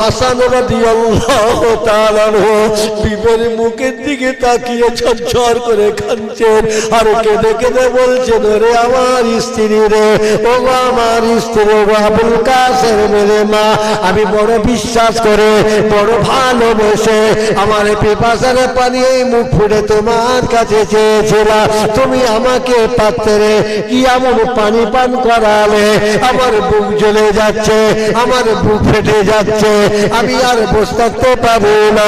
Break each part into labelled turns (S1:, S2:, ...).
S1: হাসান মুখের দিকে তাকিয়ে ঝরঝর করে আর কেঁদে কেঁদে বলছেন রে আমার স্ত্রী রে, ও আমার স্ত্রী মা, আমি বড় বিশ্বাস করে, বড় ভালোবেসে আমার পিপাসার পানি এই মুখ ফুটে তোমার কাছে চেয়েছিলাম। তুমি আমাকে পাত্রে কি এমন পানি পান করালে? আমার বুক জ্বলে যাচ্ছে, আমার বুক ফেটে যাচ্ছে আমি আর বসে থাকতে পারি না।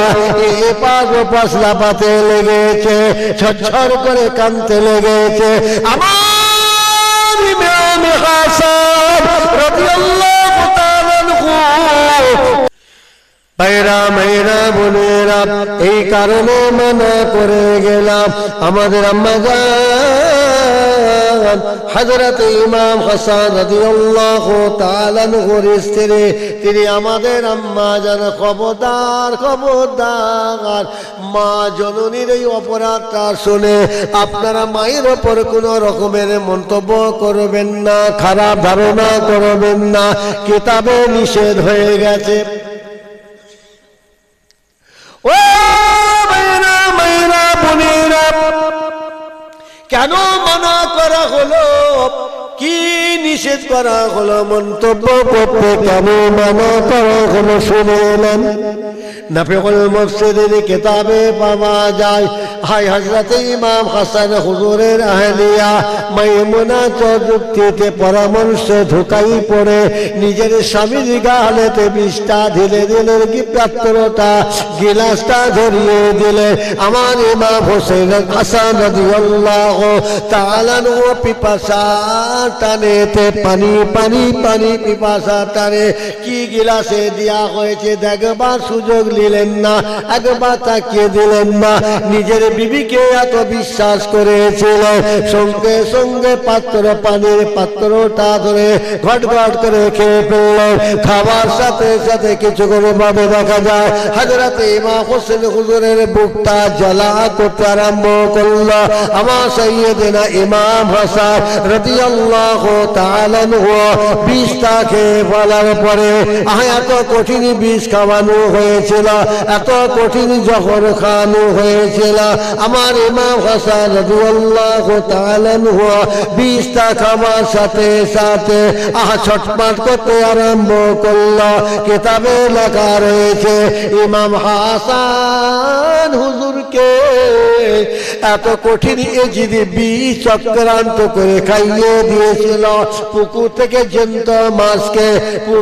S1: এ পাগ পাশলা পাতে লেগেছে ছর করে কানতে লেগেছে। আমার ইমাম মেয়েরা বোনেরা, এই কারণে মানা করে গেলাম। আমাদের আম্মা যান ইমাম হাসান তিনি আমাদের আম্মা খবরদার মা জননীর এই শুনে আপনারা মায়ের ওপর কোনো রকমের মন্তব্য করবেন না, খারাপ ধারণা করবেন না কিতাবে নিষেধ হয়ে গেছে। ও কেন মানা করা হলো? কি নিষেধ করা হলো? মন্তব্য করতে কেন মানা করা হলো? শুনে এলেন। নাফিকুল মসজিদের কিতাবে পাওয়া যায় হাই হযরত ইমাম হাসান হুজুরের আহলিয়া, মাইমুনা চতুর্থীতে পরামর্শ ঢুকাই পড়ে, নিজের স্বামীর গালেতে বিষটা ধীরে ধীরে কি পাত্রটা গিলাসটা ধরিয়ে দিলে আমার ইমাম হোসেন হাসান রাদিয়াল্লাহু তাআলা ও পিপাসা টানেতে পানি পানি পানি, পিপাসা টানে। কি গিলাসে দেয়া হয়েছে? দেখবার সুযোগ নিলেন না, একবার তাকিয়ে দিলেন না। নিজের বিবিকে এত বিশ্বাস করেছিল? সঙ্গে সঙ্গে পাত্র পানির পাত্রটা ধরে ঘট ঘট করে খেয়ে ফেলল। খাবার সাথে সাথে কিছু করে ভাবে দেখা যায়, হাজরাতে ইমা হোসেন হুজুরের বুকটা জ্বালা করতে আরম্ভ করল। আমার সৈয়দেনা ইমাম হাসান রাদিয়াল্লাহু তাআলা বিষটা খেয়ে ফেলার পরে এত কঠিন বিষ খাওয়ানো হয়েছিল, এত কঠিন যখন খাওয়ানো হয়েছিল। আমার ইমাম হাসান বিষটা খাওয়ার সাথে সাথে আহ ছটপট করতে আরম্ভ করল। কিতাবে লেখা রয়েছে, ইমাম হাসান হুজুরকে এত কঠিন এ যদি বিষ চক্রান্ত করে খাইয়ে দিয়েছিল। পুকুর থেকে জেন্ত মাছকে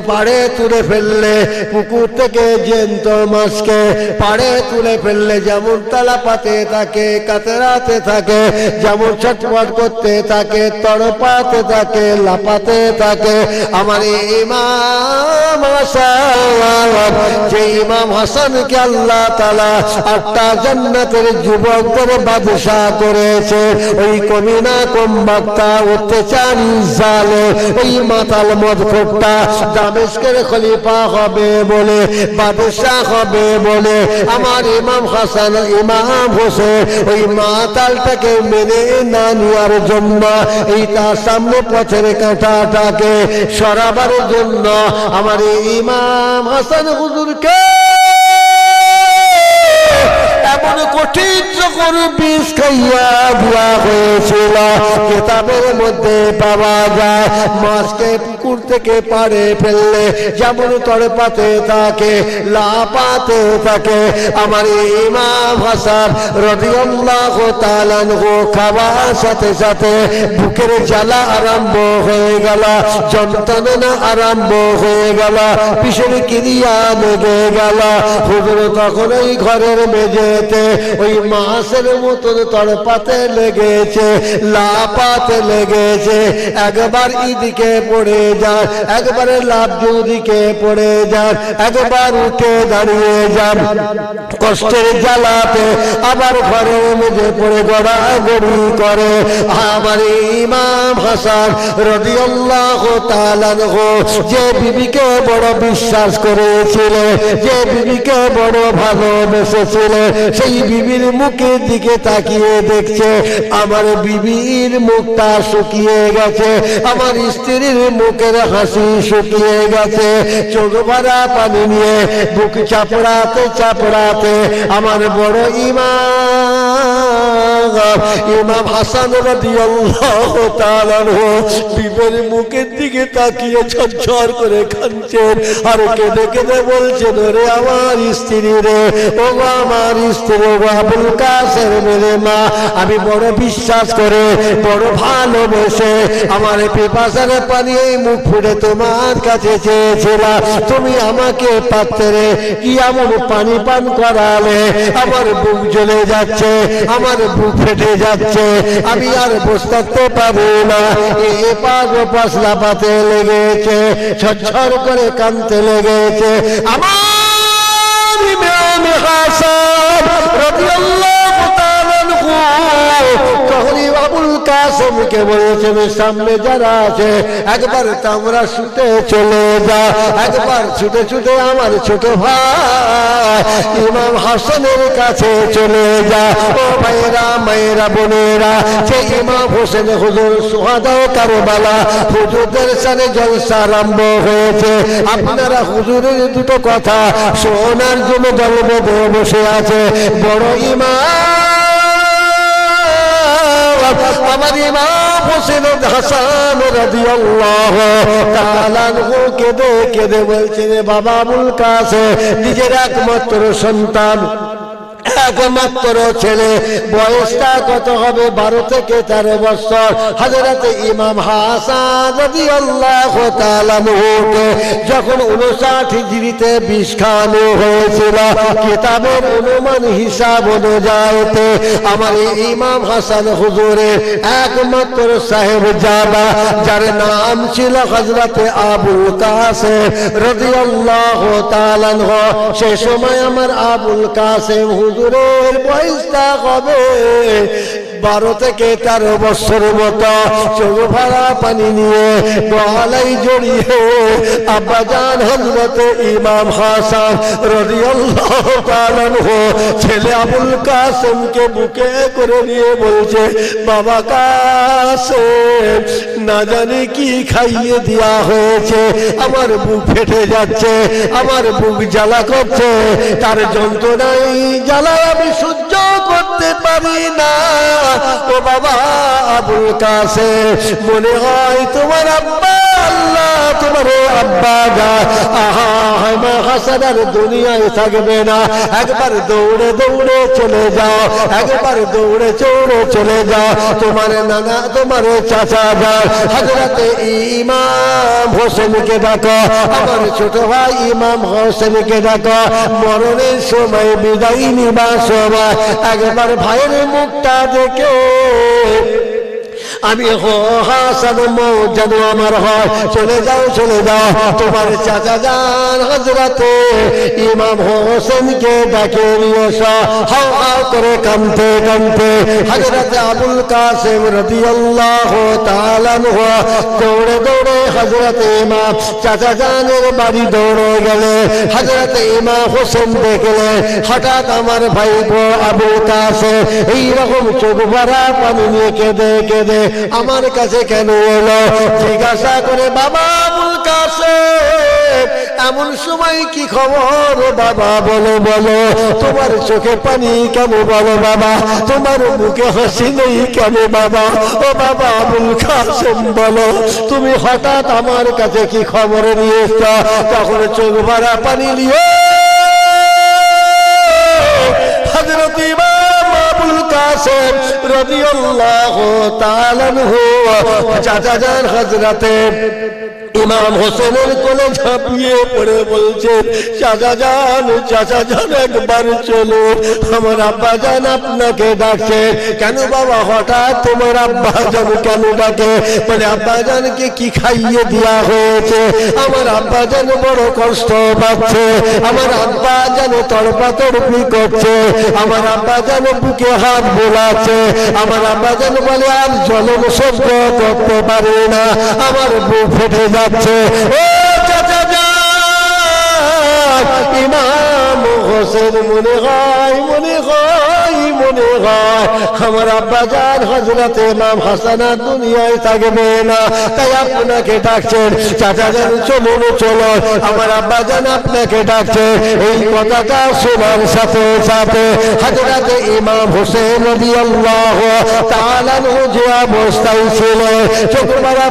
S1: পাড়ে তুলে ফেললে, পুকুর থেকে জেন্ত মাছকে পাড়ে তুলে ফেললে যেমন তালা পাতে থাকে, কাতরাতে থাকে, যেমন ছটপট করতে থাকে, তড়পাতে থাকে লাপাতে থাকে। আমার ইমাম যে ইমাম হাসানকে আল্লাহ তালা আটটা বাদশাহ করেছে, ওই জালে মাতাল দামেস্কের খলিফা হবে বলে, বাদশাহ হবে বলে, আমার ইমাম হাসান, ইমাম হোসেন ওই মাতালটাকে মেনে না নেওয়ার জন্য এই তার সামনে পথের কাঁটাটাকে সরাবার জন্য আমার ইমাম হাসান হুজুরকে এমন কঠিন যখন বিষ খাইয়া দেওয়া হয়েছিল। কেতাবের মধ্যে পাওয়া যায়, মাছকে পুকুর থেকে পাড়ে ফেললে যেমন তড়পাতে থাকে লাপাতে থাকে। আমার ইমাম হাসান রদিয়াল্লাহ তালানহু খাওয়ার সাথে সাথে বুকের জ্বালা আরম্ভ হয়ে গেল, যন্ত্রণা আরম্ভ হয়ে গেল ভীষণ ক্রিয়া লেগে গেল। হুজুর তখন ওই ঘরের মেঝেতে ওই মাছের মতন তড়পাতে লেগেছে লাপাতে লেগেছে। একবার ইদিকে পড়ে যান, একবারে লাভ দিকে পড়ে যান, একবার উঠে দাঁড়িয়ে যান। কষ্টের জ্বালাতে আবার ঘরের মেঝে পড়ে গড়াগড়ি করে। আমার ইমাম হাসান রদিয়াল্লাহু তাআলা যে বিবিকে বড় বিশ্বাস করেছিল, যে বিবিকে বড় ভালোবেসেছিল, সেই বিবির মুখের দিকে তাকিয়ে দেখছে, আমার বিবির মুখটা শুকিয়ে গেছে, আমার স্ত্রীর মুখের হাসি শুকিয়ে গেছে। চোখ ভরা পানি নিয়ে, বুক চাপড়াতে চাপড়াতে আমার বড় ইমাম ইমাম হাসান মুখের দিকে তাকিয়ে ঝরঝর করে আর কেঁদে কেঁদে আমার স্ত্রী রে, ও আমার স্ত্রী মেরে মা, আমি বড় বিশ্বাস করে, বড় ভালোবেসে আমার পেপাসার পানি মুখ ফুটে তোমার কাছে চেয়েছিলাম। তুমি আমাকে পাত্রে কি এমন পানি পান করালে? আমার বুক জ্বলে যাচ্ছে, আমার বুক ফেটে যাচ্ছে, আমি আর বসতে পাবো না। এ পাগ পাশলা পাতে লেগেছে ছর করে কানতে লেগেছে। আমার হাসা কাসেমকে বলেছেন, সামনে যারা আছে, একবার তোমরা ছুটে চলে যা একবার ছুটে ছুটে আমার ছোট ভাই ইমাম হাসানের কাছে চলে যা ও ভাইরা মায়েরা, বোনেরা, যে ইমাম হোসেন হুজুর সুহাদাও কারবালা হুজুরদের সাথে জলসা আরম্ভ হয়েছে। আপনারা হুজুরের দুটো কথা শোনার জন্য বেঁধে বসে আছে। বড় ইমাম আমার ইমাম হোসেন হাসান রাদিয়াল্লাহু তাআলা কেঁদে কেঁদে বলছে, রে বাবা আবুল কাসে নিজের একমাত্র সন্তান। একমাত্র ছেলে। বয়সটা কত হবে? বারো থেকে তেরো বছর। ইমাম হাসান যখন উনষাট হিজরিতে বিষ খাওয়ানো হয়েছিল, কিতাবের অনুমান হিসাব আমার ইমাম হাসান হুজুরের একমাত্র সাহেব জাদা যার নাম ছিল হজরতে আবুল কাসেম তাআলা আনহু। সে সময় আমার আবুল কাসেম হুজুরের বয়সটা হবে। বারো থেকে তেরো বছর মতো চোখ ভরা পানি নিয়ে গলাই জড়িয়ে আব্বাজান হজরত ইমাম হাসান আনহু ছেলে আবুল কাসেমকে বুকে করে নিয়ে বলছে, বাবা কাসেম, না জানি কি খাইয়ে দেওয়া হয়েছে, আমার বুক ফেটে যাচ্ছে, আমার বুক জ্বালা করছে, তার যন্ত্রণাই জ্বালা আমি সহ্য করতে পারি না। ও বাবা আবুল কাছে মনে হয় তোমার আব্বা আল্লাহ দুনিয়ায় থাকবে না। দৌড়ে দৌড়ে চলে যাও দৌড়ে চলে যাও। চাচা ইমাম ছোট ভাই ইমাম হোসেনকে ডাকো। মরণের সময় বিদায় নিবার সময় একবার ভাইয়ের মুখটা দেখে। আমি হাসান যেন আমার হয়। চলে যাও চলে যাও। তোমার চাচা যান হজরতে ইমাম হোসেনকে ডাকে হাও হাও করে কানতে কানতে হজরতে আবুল কাসেম রাদিয়াল্লাহু তাআলা দৌড়ে দৌড়ে হজরতে ইমাম চাচা জানের বাড়ি দৌড়ে গেলে। হজরতে ইমাম হোসেন দেখলে হঠাৎ আমার ভাই আবুল কাসেম এইরকম চোখ ভরা পানি নিয়ে কেঁদে কেঁদে আমার কাছে কেন এলো? জিজ্ঞাসা করে, বাবা, আবুল কাছে এমন সময় কি খবর? বাবা, বলো বলো, তোমার চোখে পানি কেন বলো, বাবা? তোমার মুখে হাসি নেই কেন, বাবা? ও বাবা, আবুল কাসেম বলো, তুমি হঠাৎ আমার কাছে কি খবর নিয়ে এসছো তখন চোখ ভরা পানি নিয়ে হজরত ইমাম আবুল কাসেম রাদিয়াল্লাহু তাআলা আনহু চাচা যান হযরতে ইমাম হোসেনের কোলে ঝাঁপিয়ে পড়ে বলছে, চাচা যান চাচা যান, একবার চলো। আমার আব্বা যান আপনাকে ডাকছে কেন বাবা, হঠাৎ তোমার আব্বা যান কেন ডাকে? বলে, আব্বা জানকে কি খাইয়ে দেওয়া হয়েছে? আমার আব্বা যেন বড় কষ্ট পাচ্ছে। আমার আব্বা যেন তড়পা তড়পি করছে? আমার আব্বা যেন বুকে হাত বোলাচ্ছে। আমার আব্বা যেন বলে, আর জলম সহ্য করতে পারে না। আমার বুক ফেটে যাচ্ছে। ও ইমাম হোসেন মনে হয় মনে হয় মনে হয়। আমার আব্বা যান হজরত ইমাম হাসানা দুনিয়ায় থাকবে না, তাই আপনাকে ডাকছেন, চাচা যান চলুন চলো আমার আব্বা যান আপনাকে ডাকছেন এই কথাটা শোনার সাথে সাথে হজরত ইমাম হোসেন নবী যে অবস্থায় ছিল, চোখ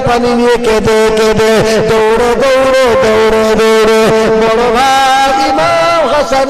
S1: পানি নিয়ে কেঁদে কেঁদে, দৌড়ে দৌড়ে দৌড়ে দৌড়ে। বড় ভাই ইমাম হাসান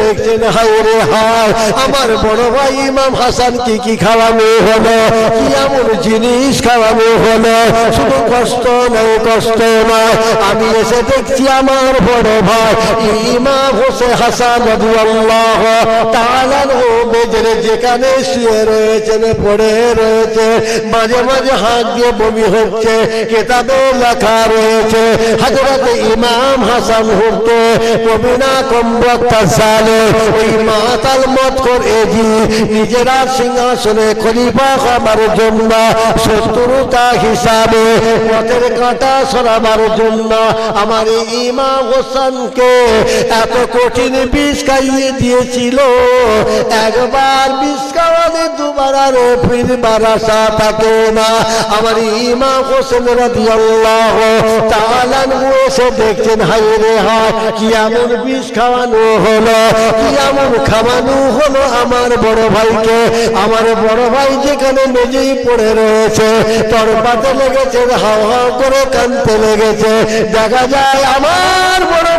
S1: দেখছেন হায় রে হায়। আমার বড় ভাই ইমাম হাসান কি কি খাওয়ানো হলো কি এমন জিনিস খাওয়ানো হলো শুধু কষ্ট নয় কষ্ট নয় আমি এসে দেখছি আমার বড় ভাই ইমাম হোসেন হাসান আনহু বেজরে যেখানে শুয়ে রয়েছেন, পড়ে রয়েছে, মাঝে মাঝে হাত দিয়ে বমি হচ্ছে, কেতাবে লেখা রয়েছে হযরত ইমাম হাসান কম্বক্তা মাতাল মত করে নিজেরা সিংহাসনে খলিফা হবার জন্য, শত্রুতা হিসাবে কাঁটা সরাবার জন্য, আমার ইমাম হোসেনকে এত কঠিন বিষ খাইয়ে দিয়েছিল। একবার বিষ খাওয়ালে দুবার ফিরবার আশা থাকে না। আমার ইমাম হোসেন রাদিয়াল্লাহু দেখছেন হাই রে হায় কি এমন বিষ খাওয়ানো হলো। কি এমন খাওয়ানো হলো আমার বড় ভাইকে। আমার বড় ভাই যেখানে মেঝেই পড়ে রয়েছে, তোর পাতে লেগেছে, হাও হাও করে কানতে লেগেছে। দেখা যায় আমার বড়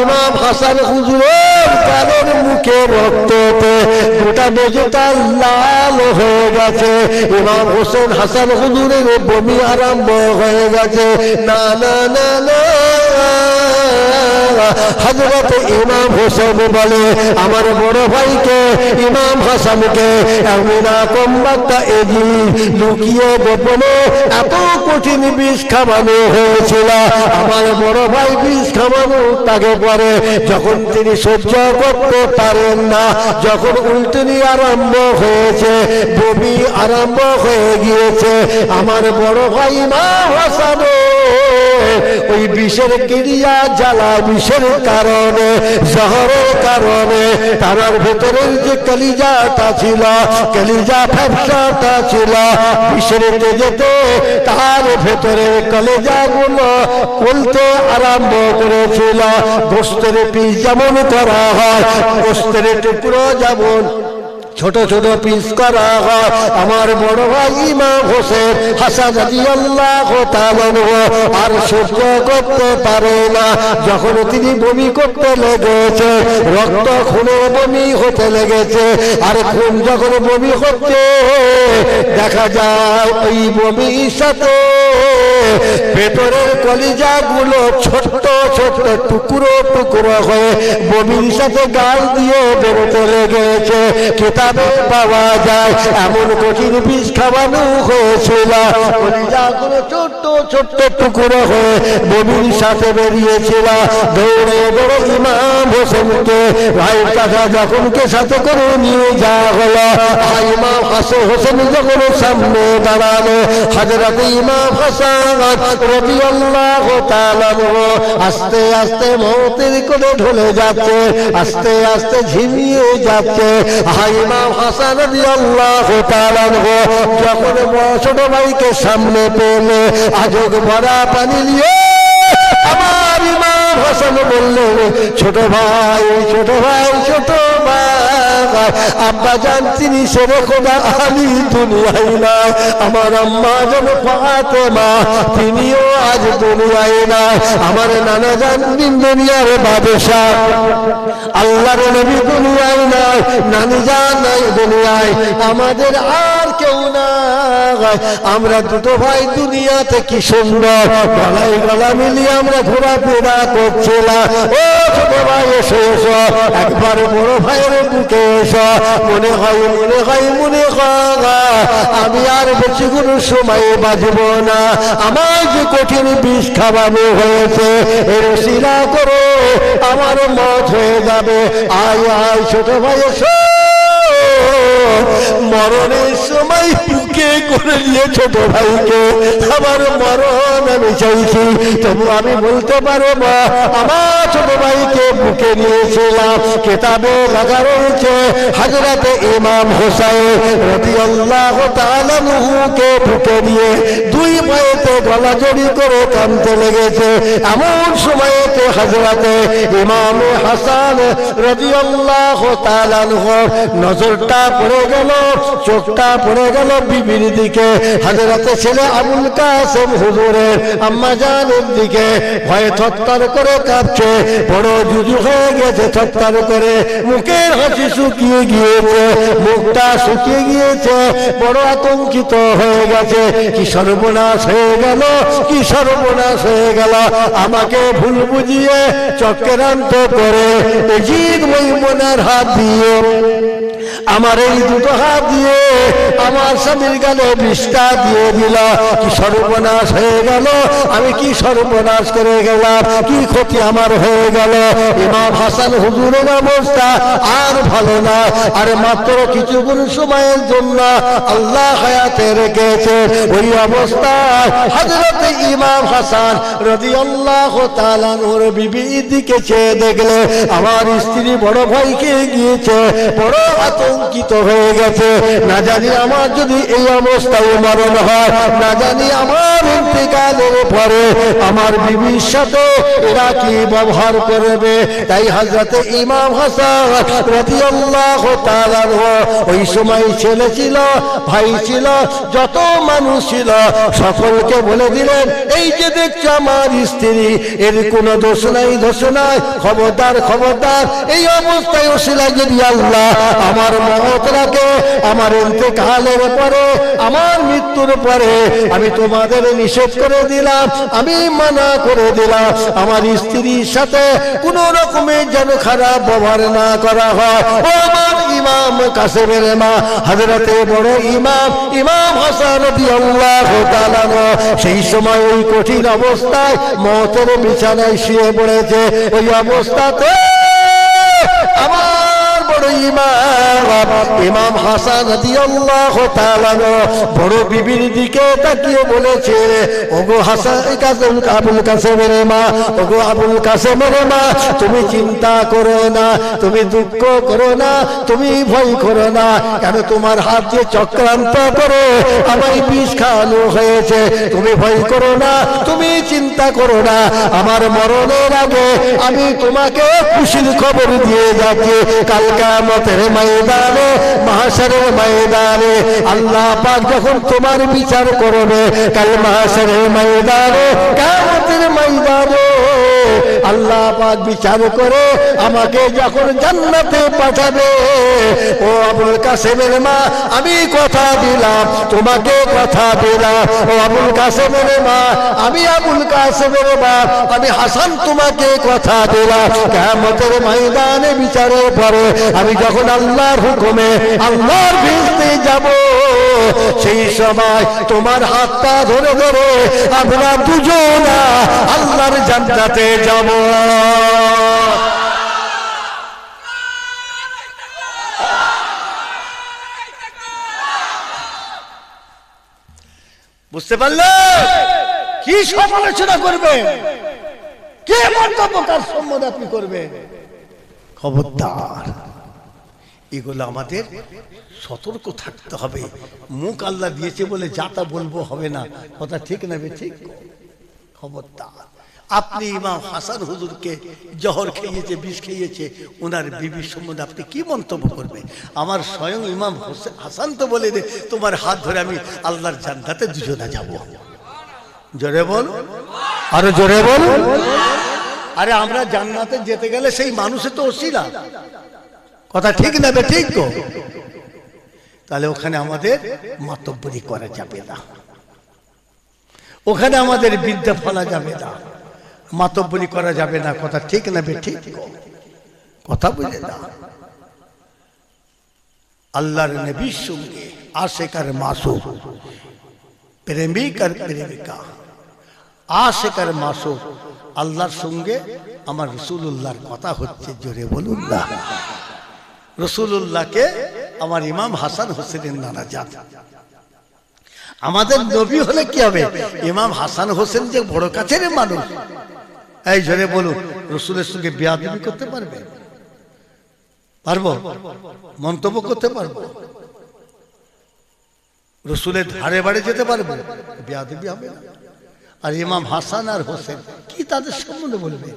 S1: ইমাম হাসান হুজুরের কানের মুখে রক্ততে গোটা মেঝেটা লাল হয়ে গেছে। ইমাম হোসেন হাসান হুজুরের বমি আরম্ভ হয়ে গেছে। না না না না। হজরত ইমাম হোসেন বলে, আমার বড় ভাইকে, ইমাম হাসানকে আমিনা কম্বাক্তা এগি লুকিয়ে গোপনে এত কঠিন বিষ হয়েছিল। আমার বড় ভাই বিষ তাকে পরে যখন তিনি সহ্য করতে পারেন না, যখন উল্টনি আরম্ভ হয়েছে, বমি আরম্ভ হয়ে গিয়েছে, আমার বড় ভাই মা হাসানো ওই বিষের ক্রিয়া জ্বালা, বিষের কারণে শহরের কারণে তার ভেতরের যে কলিজাটা ছিল, কলিজা ফ্যাপসাটা ছিল, বিষের তেজেতে তার ভেতরের কলেজাগুলো খুলতে আরম্ভ করেছিল। গোস্তের পিস যেমন করা হয় গোস্তের টুকরো যেমন ছোট ছোট পিস করা হয়। আমার বড় ভাই ইমাম হোসেন হাসান আর সহ্য করতে পারে না। যখন তিনি বমি করতে লেগেছে, রক্ত খুনে বমি হতে লেগেছে, আর খুন যখন বমি হচ্ছে দেখা যায় ওই বমির সাথে ভেতরের কলিজাগুলো ছোট্ট ছোট্ট টুকরো টুকরো হয়ে বমির সাথে গাল দিয়ে বেরোতে লেগেছে। কিতাবে পাওয়া যায়। এমন কঠিন বিষ খাওয়ানো হয়েছিল। ছোট্ট ছোট্ট টুকরো হয়ে বমির সাথে বেরিয়েছিল। দৌড়ে দৌড়ে ইমাম হোসেনকে ভাই কাকা যখন কে সাথে করে নিয়ে যাওয়া হলো ইমাম হাসে হোসেন যখন সামনে দাঁড়াল হাজরত ইমাম হাসান রবি আল্লাহ আস্তে আস্তে মতের করে ঢলে যাচ্ছে, আস্তে আস্তে ঝিমিয়ে যাচ্ছে। হাই ইমাম হাসান যখন ছোট ভাইকে সামনে পেলে আজক ভরা পানি নিয়ে আমার ইমাম হাসান বললেন, ছোট ভাই ছোট ভাই, ছোট আব্বা তিনি দুনিয়ায় না। আমার আম্মা যেন ফাতেমা, তিনিও আজ দুনিয়ায় না। আমার নানা জান দিন দুনিয়ার বাদশা। আল্লাহর নবী দুনিয়ায় নাই, নানি জান নাই দুনিয়ায়। আমাদের আর কেউ নাই। আমরা দুটো ভাই দুনিয়াতে কি সুন্দর? গলায় গলা মিলিয়ে আমরা ঘোরাফেরা করছিলাম ও ছোট ভাই, এসো এসো। একবার বড় ভাইয়ের বুকে এসো। মনে হয় মনে হয়, মনে আমি আর বেশি কোনো সময় বাজব না। আমার যে কঠিন বিষ খাওয়ানো হয়েছে, এর করো, আমার মত হয়ে যাবে। আয় আয়, ছোট ভাই, এসো। মরণের সময় বুকে করে নিয়ে ছোট ভাইকে আমার মরণ আমি চাইছি। তবু আমি বলতে পারো মা আমার ছোট ভাইকে বুকে নিয়েছিলাম কেতাবে লাগা রয়েছে হাজরাতে ইমাম হোসাইন রবি আল্লাহ বুকে নিয়ে দুই পায়েতে গলা জড়ি করে কানতে লেগেছে। এমন সময়েতে হাজরাতে ইমাম হাসান রবি আল্লাহ নজরটা পড়ে গেল, চোখটা পড়ে গেল বিবির দিকে। হাজরাতে ছেলে আবুল কাসেম হুজুরের আম্মা জানের দিকে। ভয়ে থরথর করে কাঁপছে। বড় জুজু হয়ে গেছে থরথর করে। মুখের হাসি শুকিয়ে গিয়েছে, মুখটা শুকিয়ে গিয়েছে, বড় আতঙ্কিত হয়ে গেছে। কি সর্বনাশ হয়ে গেল, কি সর্বনাশ হয়ে গেল, আমাকে ভুল বুঝিয়ে চক্রান্ত করে। জিদ মৈমনার হাত দিয়ে আমার এই দুটো হাত দিয়ে আমার স্বামীর গালে বিষটা দিয়ে দিল। কি সর্বনাশ হয়ে গেল? আমি কি সর্বনাশ করে গেলাম? কি ক্ষতি আমার হয়ে গেল? ইমাম হাসান হুজুরের অবস্থা আর ভালো না। আরে মাত্র কিছুক্ষণ সময়ের জন্য আল্লাহ হায়াতে রেখেছে ওই অবস্থায় হাজরত ইমাম হাসান রদি আল্লাহ তালানোর বিবি দিকে চেয়ে দেখলে আমার স্ত্রী বড় ভাইকে গিয়েছে, বড় আতঙ্কিত হয়ে গেছে। না জানি আমার যদি এই অবস্থায় মরণ হয়, না জানি আমার ইন্তেকালের পরে আমার বিবির সাথে এরা কি ব্যবহার করবে। তাই হাজরতে ইমাম হাসান ওই সময় ছেলে ছিল, ভাই ছিল, যত মানুষ ছিল, সকলকে বলে দিলেন, এই যে দেখছ আমার স্ত্রী, এর কোনো দোষ নাই দোষ নাই, খবরদার খবরদার, এই অবস্থায় ওসিলা যদি আল্লাহ আমার রাখে আমার ইন্তেকালের পরে আমার মৃত্যুর পরে আমি তোমাদের নিষেধ করে দিলাম, আমি মানা করে দিলাম। আমার স্ত্রীর সাথে রকমের যেন খারাপ ব্যবহার না করা হয়। ইমাম মা হাজরাতে বড় ইমাম ইমাম হাসান সেই সময় ওই কঠিন অবস্থায় মতের বিছানায় শুয়ে পড়েছে। ওই অবস্থাতে আমার বড় ইমাম। ইমাম হাসান রাদিয়াল্লাহু তাআলা বড় বিবির দিকে তাকিয়ে বলেছে, ওগো হাসান আবুল মা, ওগো আবুল মা, তুমি চিন্তা করো না, তুমি দুঃখ করো না, তুমি ভয় করো না, কেন তোমার হাত দিয়ে চক্রান্ত করে আমার বিষ খাওয়ানো হয়েছে? তুমি ভয় করো না, তুমি চিন্তা করো না, আমার মরণের আগে আমি তোমাকে খুশির খবর দিয়ে যাচ্ছি। কালকা মতের ময়দানে মহাসারের ময়দানে আল্লাহ পাক যখন তোমার বিচার করবে, কাল মহাসারের ময়দানে কামতের ময়দানে আল্লাহ পাক বিচার করে আমাকে যখন জান্নাতে পাঠাবে। ও আবুল কাসেমের মা, আমি কথা দিলাম, তোমাকে কথা দিলাম। ও আবুল কাসেমের মা, আমি আবুল কাসেমের মা, আমি হাসান তোমাকে কথা দিলাম। কেমতের ময়দানে বিচারের পরে আমি যখন আল্লাহর হুকুমে আল্লাহর ভিজতে যাব, সেই সময় তোমার হাতটা ধরে ধরে আমরা দুজনা আল্লাহর জান্নাতে যাব। বুঝতে পারলে? কি সমালোচনা করবে? কে মন্তব্য কার সম্বন্ধে আপনি করবেন খবরদার, এগুলো আমাদের সতর্ক থাকতে হবে। মুখ আল্লাহ দিয়েছে বলে যা তা বলব হবে না। কথা ঠিক নেবে ঠিক? খবরদার। আপনি ইমাম হাসান হুজুরকে জহর খেয়েছে, বিষ খেয়েছে ওনার বিবির সম্বন্ধে আপনি কি মন্তব্য করবেন? আমার স্বয়ং ইমাম হোসে- হাসান তো বলে দে, তোমার হাত ধরে আমি আল্লাহর জান্নাতে দুজনা যাব। জোরে বল। আরও জোরে বল। আরে আমরা জান্নাতে যেতে গেলে সেই মানুষে তো অশিলা। কথা ঠিক না বে, ঠিক তো?
S2: তাহলে ওখানে আমাদের মাতব্বরি করা যাবে না। ওখানে আমাদের বিদ্যা ফলা যাবে না। মাতব্বরি করা যাবে না, কথা ঠিক না বে ঠিক? কথা বুঝে না। আল্লাহর নবীর সঙ্গে আশেকার মাসু প্রেমিক আর প্রেমিকা। আশেকার মাসু আল্লাহর সঙ্গে আমার রসুল্লাহর কথা হচ্ছে জোরে বলুন না। রসুল্লাহকে আমার ইমাম হাসান হোসেনের নানা জাত আমাদের নবী হলে কি হবে? ইমাম হাসান হোসেন যে বড় কাছের মানুষ এই জোরে বলুন, রসুলের সঙ্গে বিয়াদবি করতে পারবে? পারব? মন্তব্য করতে পারব? রসুলের ধারে বাড়ি যেতে পারব? বিয়াদবি হবে আর ইমাম হাসান আর হোসেন কি তাদের সম্বন্ধে বলবে?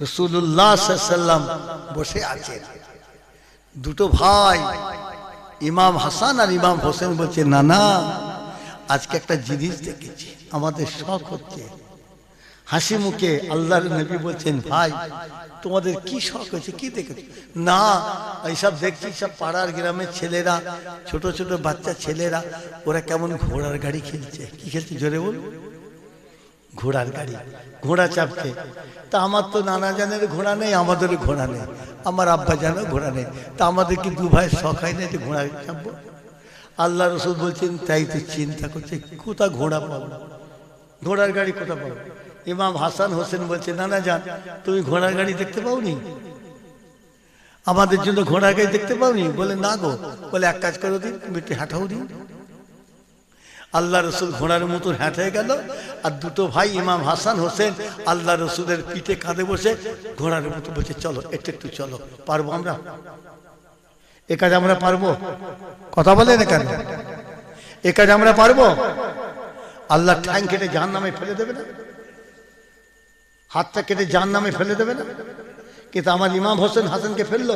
S2: রসুল্লাহ বসে আছেন। দুটো ভাই, ইমাম হাসান আর ইমাম হোসেন বলছে না না আজকে একটা জিনিস দেখেছি, আমাদের শখ হচ্ছে হাসি মুখে আল্লাহর নবী বলছেন, ভাই, তোমাদের কি শখ হয়েছে? কি দেখেছ? না, এইসব দেখছি, সব পাড়ার গ্রামের ছেলেরা, ছোট ছোট বাচ্চা ছেলেরা, ওরা কেমন ঘোড়ার গাড়ি খেলছে। কি খেলছে, জোরে বল ঘোড়ার গাড়ি, ঘোড়া চাপছে। তা আমার তো নানা জানের ঘোড়া নেই আমাদেরও ঘোড়া নেই। আমার আব্বা জানেও ঘোড়া নেই। তা আমাদের কি দু ভাই শখ হয় না যে ঘোড়া চাপবো? আল্লাহ রসুল বলছেন, তাই তো চিন্তা করছে, কোথা ঘোড়া পাবো? ঘোড়ার গাড়ি কোথা পাবো? ইমাম হাসান হোসেন বলছে নানা যান, তুমি ঘোড়ার গাড়ি দেখতে পাওনি? আমাদের জন্য ঘোড়ার গাড়ি দেখতে পাওনি? বলে, না গো। বলে, এক কাজ করো দিন, তুমি একটু হাঁটাও দিন। আল্লাহ রসুল ঘোড়ার মতো হেঁটে গেল, আর দুটো ভাই, ইমাম হাসান হোসেন, আল্লাহ রসুলের পিঠে কাঁধে বসে ঘোড়ার মতো বলছে, চলো, একটু একটু চলো, পারব আমরা? এ কাজ আমরা পারব। কথা বলেন এখানে। এ কাজ আমরা পারব? আল্লাহ ঠ্যাং কেটে জাহান নামে ফেলে দেবে না? হাতটা কেটে জাহান নামে ফেলে দেবে না? কিন্তু আমার ইমাম হোসেন হাসানকে ফেলল।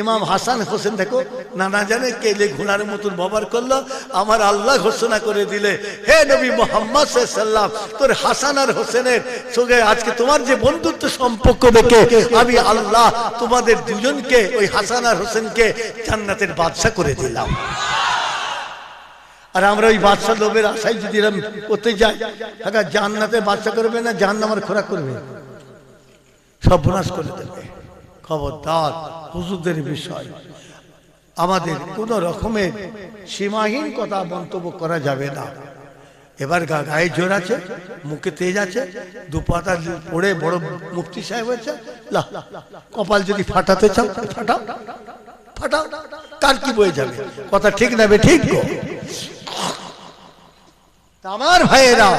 S2: ইমাম হাসান হোসেন দেখো নানা জানে কেলে ঘোড়ার মতন ব্যবহার করল। আমার আল্লাহ ঘোষণা করে দিলে, হে নবী মোহাম্মদ সাল্লাম তোর হাসান আর হোসেনের সঙ্গে আজকে তোমার যে বন্ধুত্ব সম্পর্ক দেখে, আমি আল্লাহ তোমাদের দুজনকে, ওই হাসান আর হোসেনকে জান্নাতের বাদশা করে দিলাম। আর আমরা ওই বাদশা লোভের আশায় যদি এরম করতে যাই হ্যাঁ জান্নাতে বাদশা করবে না জাহান্নামের খোরাক করবে? সর্বনাশ করে দেবে। খবরদার, হুজুরদের বিষয়। আমাদের কোনো রকমের সীমাহীন কথা মন্তব্য করা যাবে না। এবার গা- গায়ে জোর আছে, মুখে তেজ আছে দু দুপাতা পড়ে বড় মুফতি সাহেব হয়েছে। কপাল যদি ফাটাতে চাও ফাটাও। ফাটাও। কার কি বয়ে যাবে? কথা ঠিক নেবে ঠিক আমার ভাইয়েরা,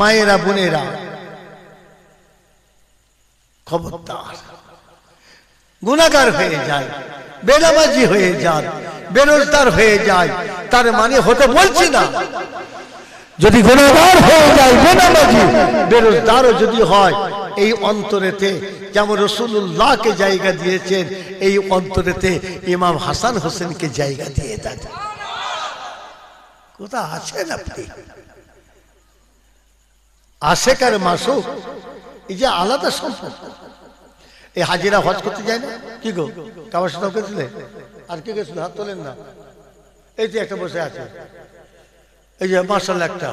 S2: মায়েরা, বোনেরা, খবরদার। গুণাগার হয়ে যায় বেনামাজি হয়ে যান বেরোজগার হয়ে যায়, তার মানে হতে বলছি না। যদি গুণাগার হয়ে যায় বেনামাজি বেরোজগারও যদি হয়, এই অন্তরেতে যেমন রসুল্লাহকে জায়গা দিয়েছেন, এই অন্তরেতে ইমাম হাসান হোসেনকে জায়গা দিয়ে দেন। কোথা আছেন আপনি? আশেকার মাসুক, এই যে আলাদা সম্পর্ক এই হাজিরা হজ করতে যায় না? কি গো? কাবার সাথে গেছিলে আর কে গেছিল হাত তোলেন না। এই যে একটা বসে আছে। এই যে মার্শাল একটা।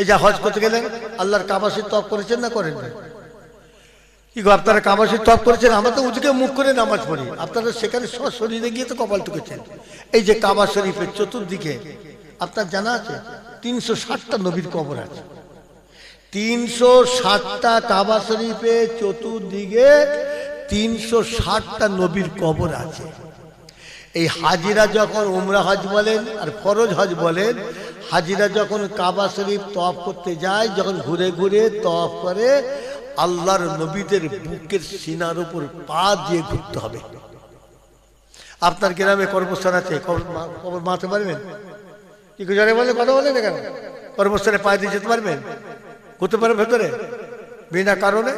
S2: এই যে হজ করতে গেলেন, আল্লাহর কাবাসির তপ করেছেন না করেন না কি গো, আপনারা কাবাসির তপ করেছেন? আমরা তো উজকে মুখ করে নামাজ পড়ি। আপনারা সেখানে সব শরীরে গিয়ে তো কপাল টুকেছেন। এই যে কাবা শরীফের চতুর্দিকে, আপনার জানা আছে, তিনশো ষাটটা নবীর কবর আছে। তিনশো ষাটটা কাবা শরীফে চতুর্দিকে তিনশো ষাটটা নবীর কবর আছে। এই হাজিরা যখন উমরা হজ বলেন আর ফরজ হজ বলেন, হাজিরা যখন কাবা শরীফ তফ করতে যায়, যখন ঘুরে ঘুরে তফ করে, আল্লাহর নবীদের বুকের সিনার উপর পা দিয়ে ঘুরতে হবে। আপনার গ্রামে কর্মস্থান আছে? কবর মারতে পারবেন? কি বলে কথা বলেন কর্মস্থানে পা দিয়ে যেতে পারবেন? করতে পারে ভেতরে? বিনা কারণে?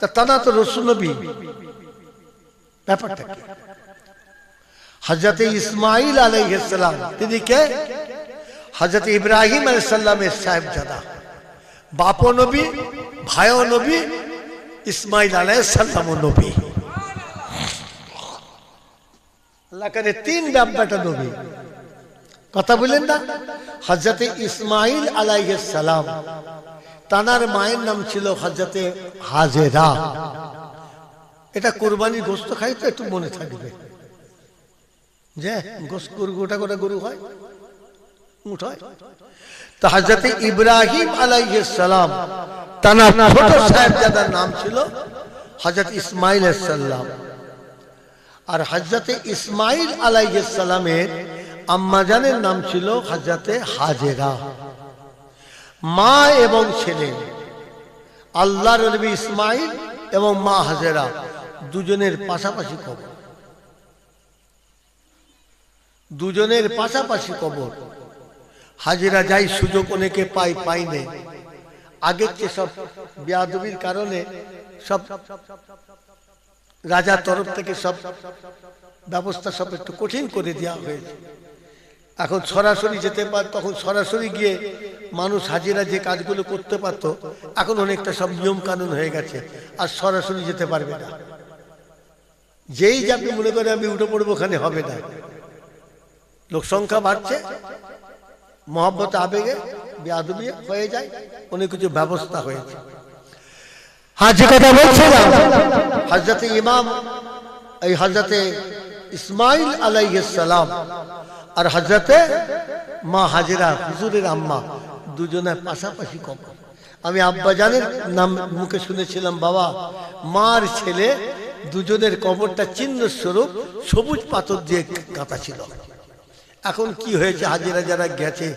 S2: তা তারা তো রসুল নবী। ব্যাপারটা কি? হজরত ইসমাইল আলাইহিসসালাম তিনি হজরত ইব্রাহিম আলাইসাল্লামের সাহেবজাদা। বাপ নবী, ভাইও নবী ইসমাইল আলাইসাল্লাম নবী। আল্লাহ করে তিন ডাব্বাটা নবী। কথা বললেন না? হজরতে ইসমাইল আলাইহিস সালাম তানার মায়ের নাম ছিল হজরতে হাজেরা। এটা কোরবানির গোস্ত খাই তো একটু মনে থাকবে। যে গোস্ত গোটা গোটা গরু হয়? নাম ছিল আর ইসমাইল আম্মাজানের নাম ছিল হজরতে হাজেরা। মা এবং ছেলে, আল্লাহর নবী ইসমাইল এবং মা হাজেরা দুজনের পাশাপাশি কবর। দুজনের পাশাপাশি কবর। হাজিরা যাই সুযোগ অনেকে পাই পাই নেই আগের যে সব বেয়াদবির কারণে সব রাজার তরফ থেকে সব ব্যবস্থা সব একটু কঠিন করে দেওয়া হয়েছে। এখন সরাসরি যেতে পার তখন সরাসরি গিয়ে মানুষ হাজিরা যে কাজগুলো করতে পারত এখন অনেকটা সব নিয়ম কানুন হয়ে গেছে আর সরাসরি যেতে পারবে না। যেই যাবে মনে করে আমি উঠে পড়ব ওখানে হবে না। লোক সংখ্যা বাড়ছে মহব্বত আবেগে বেআবি হয়ে যায় অনেক কিছু ব্যবস্থা হয়েছে। হ্যাঁ কথা বলছিলাম হজরত ইমাম এই হজরতে ইসমাইল আলাইহিস সালাম আর হজরতে মা হাজিরা, হুজুরের আম্মা দুজনের পাশাপাশি কবর আমি আব্বাজানের নাম, মুখে শুনেছিলাম, বাবা, মার ছেলে দুজনের কবরটা চিহ্ন স্বরূপ সবুজ পাথর দিয়ে গাঁথা ছিল। এখন কি হয়েছে? হাজিরা যারা গেছে,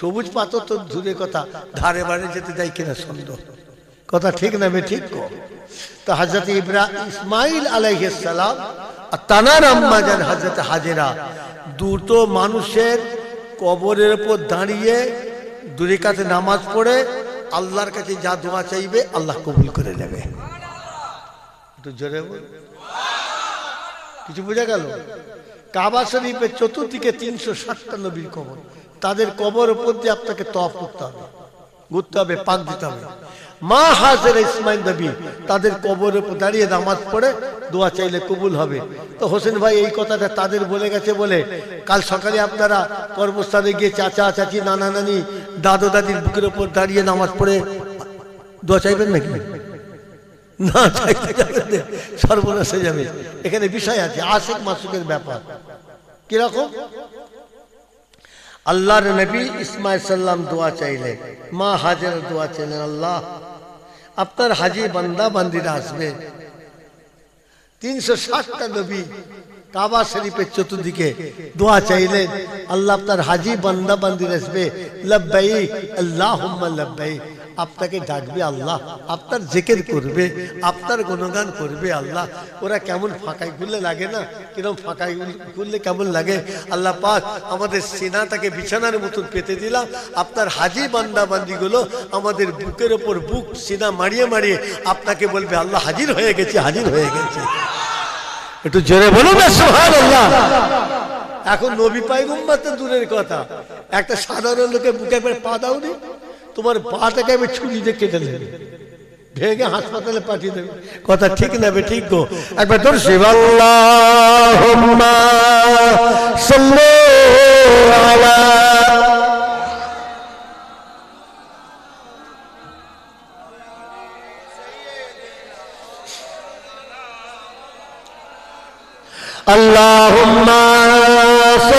S2: সবুজ পাথর তো দূরে কথা, ধারে বারে যেতে যাই কিনা সন্দেহ। কথা ঠিক না বে ঠিক তো হজরত ইব্রাহ ইসমাইল আলাইহিস সালাম আর তানার আম্মা যান হজরত হাজেরা দুটো মানুষের কবরের উপর দাঁড়িয়ে দূরে কাছে নামাজ পড়ে আল্লাহর কাছে যা দোয়া চাইবে আল্লাহ কবুল করে নেবে। কিছু বোঝা গেল? কাবা শরীফের চতুর্দিকে তিনশো নবীর কবর। তাদের কবর উপর দিয়ে আপনাকে তফ করতে হবে। ঘুরতে হবে, পাক দিতে হবে। মা হাজের ইসমাইল নবী, তাদের কবর দাঁড়িয়ে নামাজ পড়ে, দোয়া চাইলে কবুল হবে। তো হোসেন ভাই এই কথাটা তাদের বলে গেছে বলে, কাল সকালে আপনারা কর্মস্থানে গিয়ে চাচা, চাচি, নানা, নানি, দাদু, দাদির বুকের ওপর দাঁড়িয়ে নামাজ পড়ে, দোয়া চাইবেন নাকি? না চাইতে সর্বনাশ যাবে। এখানে বিষয় আছে, আশেক মাসুকের ব্যাপার। কীরকম? আল্লাহর নবী ইসমাইল সাল্লাম দোয়া চাইলে, মা হাজের দোয়া চাইলেন, আল্লাহ, আপনার হাজি বান্দা বান্দিরা আসবে। তিনশো ষাটটা নবী কাবা শরীফের চতুর্দিকে দোয়া চাইলেন আল্লাহ আপনার হাজি বান্দা বান্দির আসবে। লব্বাই আল্লাহ লব্বাই আপনাকে ডাকবে আল্লাহ, আপনার জেকের করবে, আপনার গুণগান করবে আল্লাহ। ওরা কেমন ফাঁকাই খুললে লাগে না? কিরম ফাঁকাই খুললে কেমন লাগে? আল্লাহ পাক আমাদের সেনাটাকে বিছানার মতন পেতে দিলাম। আপনার হাজি বান্দা বান্দিগুলো আমাদের বুকের ওপর বুক সিনা মারিয়ে মারিয়ে আপনাকে বলবে, আল্লাহ হাজির হয়ে গেছে, হাজির হয়ে গেছে। একটু জোরে বলুন না, সুবহানাল্লাহ। এখন নবী পাইগম্বার তো দূরের কথা। একটা সাধারণ লোকের বুকে একবার পা দাওনি, তোমার পাটাকে আমি ছুরি দিয়ে কেটে নেবে। ভেঙে হাসপাতালে পাঠিয়ে দেবে। কথা ঠিক নেবে ঠিক গো। একবার তোর শিবাল্লাহুম্মা اللهم